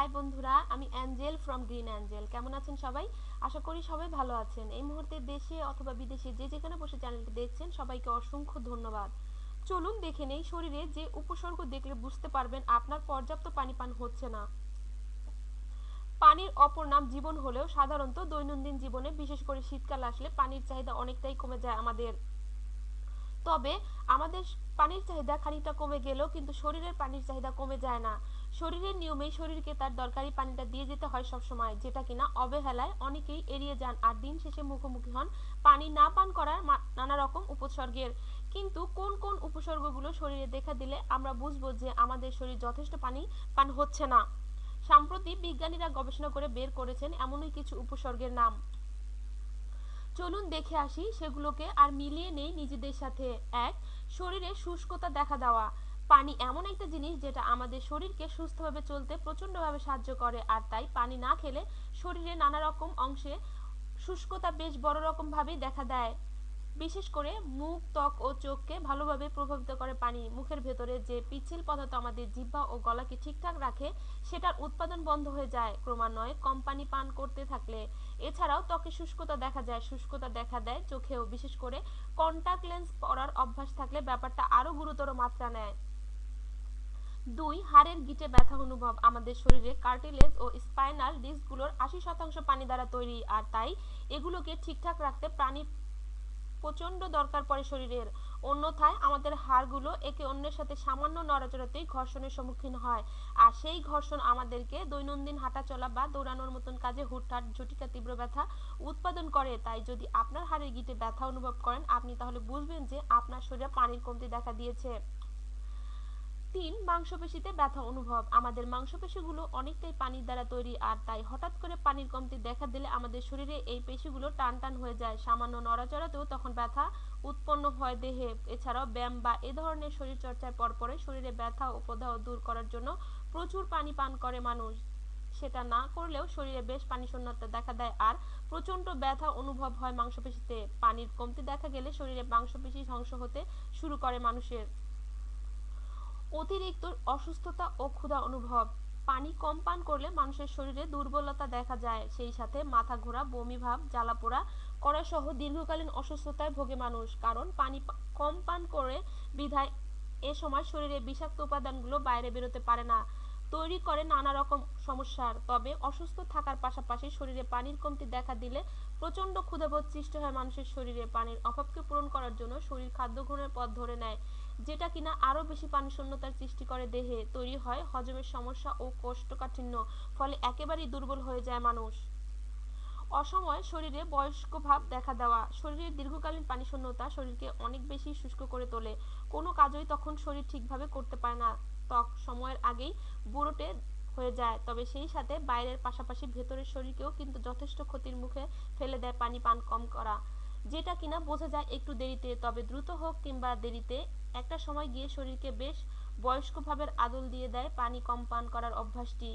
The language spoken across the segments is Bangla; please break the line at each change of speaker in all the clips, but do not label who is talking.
হাই বন্ধুরা, আমি অ্যাঞ্জেল ফ্রম গ্রিন অ্যাঞ্জেল কেমন আছেন সবাই? আশা করি সবাই ভালো আছেন। এই মুহূর্তে দেশে অথবা বিদেশে যে যেখানে বসে চ্যানেলটি দেখছেন, সবাইকে অসংখ্য ধন্যবাদ। চলুন দেখে নেই শরীরে যে উপসর্গ দেখলে বুঝতে পারবেন আপনার পর্যাপ্ত পানি পান হচ্ছে না। পানির অপর নাম জীবন হলেও সাধারণত দৈনন্দিন জীবনে, বিশেষ করে শীতকাল আসলে পানির চাহিদা অনেকটাই কমে যায় আমাদের। তবে আমাদের পানির চাহিদা খানিকটা কমে গেলেও কিন্তু শরীরের পানির চাহিদা কমে যায় না। শরীরের নিয়মেই শরীরকে তার দরকারি পানিটা দিয়ে যেতে হয় সবসময়, যেটা কিনা অবহেলায় অনেকেই এড়িয়ে যান আর দিন শেষে মুখোমুখি হন পানি না পান করার নানা রকম উপসর্গের। কিন্তু কোন কোন উপসর্গগুলো শরীরে দেখা দিলে আমরা বুঝব যে আমাদের শরীর যথেষ্ট পানি পান হচ্ছে না? সাম্প্রতি বিজ্ঞানীরা গবেষণা করে বের করেছেন এমনই কিছু উপসর্গের নাম। চলুন দেখে আসি সেগুলোকে আর মিলিয়ে নেই নিজেদের সাথে। এক, শরীরে শুষ্কতা দেখা দেওয়া। পানি এমন একটা জিনিস যেটা আমাদের শরীরকে সুস্থভাবে চলতে প্রচণ্ডভাবে সাহায্য করে, আর তাই পানি না খেলে শরীরে নানা রকম অংশে শুষ্কতা বেশ বড় রকম ভাবেই দেখা দেয়। বিশেষ করে মুখ, ত্বক ও চোখকে ভালোভাবে প্রভাবিত করে পানি। মুখের ভেতরে যে পিচ্ছিল পদার্থ আমাদের জিহ্বা ও গলাকে ঠিকঠাক রাখে, সেটার উৎপাদন বন্ধ হয়ে যায়। ক্রমান্বয়ে কম পানি পান করতে থাকলে এছাড়াও ত্বকে শুষ্কতা দেখা যায়। শুষ্কতা দেখা দেয় চোখেও। বিশেষ করে কন্টাক্ট লেন্স পরার অভ্যাস থাকলে ব্যাপারটা আরও গুরুতর মাত্রা নেয়। দুই, হাড়ের গিটে ব্যথা অনুভব। আমাদের শরীরে কার্টিলেজ ও স্পাইনাল ডিস্কগুলোর আশি শতাংশ পানি দ্বারা তৈরি, আর তাই এগুলোকে ঠিকঠাক রাখতে প্রাণী প্রচণ্ড দরকার পড়ে শরীরের। অন্যথায় আমাদের হাড়গুলো একে অন্যের সাথে সামান্য নড়াচড়াতেই ঘর্ষণের সম্মুখীন হয়। আর সেই ঘর্ষণ আমাদেরকে দৈনন্দিন হাঁটা চলা বা দৌড়ানোর মতন কাজে হুটহাট, ঝটিকা, তীব্র ব্যথা উৎপাদন করে। তাই যদি আপনার হাড়ের গিটে ব্যথা অনুভব করেন, আপনি তাহলে বুঝবেন যে আপনার শরীরে পানির কমতি দেখা দিয়েছে। তিন মাংসপেশিতে ব্যথা অনুভব। আমাদের মাংসপেশিগুলো অনেকটাই পানির দ্বারা তৈরি আর তাই হঠাৎ করে পানির কমতি দেখা দিলে আমাদের শরীরে এই পেশিগুলো টান টান হয়ে যায়। সামান্য নড়াচড়াতেও তখন ব্যথা উৎপন্ন হয় দেহে। এছাড়াও ব্যায়াম বা এ ধরনের শরীর চর্চার পরপরে শরীরে ব্যথা ও প্রদাহ দূর করার জন্য প্রচুর পানি পান করে মানুষ। সেটা না করলেও শরীরে বেশ পানি শূন্যতা দেখা দেয় আর প্রচণ্ড ব্যথা অনুভব হয় মাংসপেশিতে। পানির কমতি দেখা গেলে শরীরে মাংসপেশি ধ্বংস হতে শুরু করে মানুষের। অতিরিক্ত অসুস্থতা ও ক্ষুধা অনুভব। পানি কম পান করলে মানুষের শরীরে দুর্বলতা দেখা যায়। সেই সাথে মাথা ঘোরা, বমি ভাব জ্বালাপোড়া করা সহ দীর্ঘকালীন অসুস্থতায় ভোগে মানুষ। কারণ পানি কম পান করে বিধায় এ সময় শরীরে বিষাক্ত উপাদানগুলো বাইরে বেরোতে পারে না। তৈরি করে নানা রকম সমস্যার। তবে অসুস্থ থাকার পাশাপাশি শরীরে পানির কমতি দেখা দিলে প্রচণ্ড ক্ষুধাবোধ সৃষ্টি হয় মানুষের শরীরে। পানির অভাবকে পূরণ করার জন্য শরীর খাদ্য গ্রহণের পথ ধরে নেয়, যেটা কিনা আরও বেশি পানি শূন্যতার সৃষ্টি করে দেহে। তৈরি হয় হজমের সমস্যা ও কোষ্ঠকাঠিন্য, ফলে একেবারেই দুর্বল হয়ে যায় মানুষ। অসময় শরীরে বয়স্ক ভাব দেখা দেওয়া, শরীরের দীর্ঘকালীন পানি শূন্যতা শরীরকে অনেক বেশি শুষ্ক করে তোলে। কোনো কাজই তখন শরীর ঠিকভাবে করতে পারে না। ত্বক সময়ের আগেই বুড়োটে হয়ে যায়। তবে সেই সাথে বাইরের পাশাপাশি ভেতরের শরীরকেও কিন্তু যথেষ্ট ক্ষতির মুখে ফেলে দেয় পানি পান কম করা। যেটা কিনা বোঝা যায় একটু দেরিতে, তবে দ্রুত হোক কিংবা দেরিতে, একটা সময় গিয়ে শরীরকে বেশ বয়স্ক ভাবের আদল দিয়ে দেয় পানি কম পান করার অভ্যাসটি।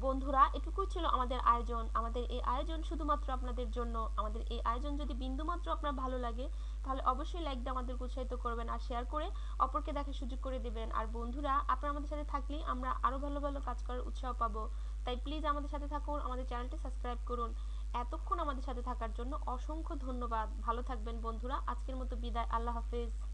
বন্ধুরা, এটুকুই ছিল আমাদের আয়োজন। আমাদের এই আয়োজন শুধুমাত্র আপনাদের জন্য। আমাদের এই আয়োজন যদি বিন্দুমাত্র আপনার ভালো লাগে, তাহলে অবশ্যই লাইক দিয়ে আমাদের উৎসাহিত করবেন আর শেয়ার করে অপরকে দেখার সুযোগ করে দেবেন। আর বন্ধুরা, আপনারা আমাদের সাথে থাকলেই আমরা আরও ভালো ভালো কাজ করার উৎসাহ পাবো। তাই প্লিজ আমাদের সাথে থাকুন, আমাদের চ্যানেলটি সাবস্ক্রাইব করুন। এতক্ষণ আমাদের সাথে থাকার জন্য অসংখ্য ধন্যবাদ। ভালো থাকবেন বন্ধুরা। আজকের মতো বিদায়। আল্লাহ হাফেজ।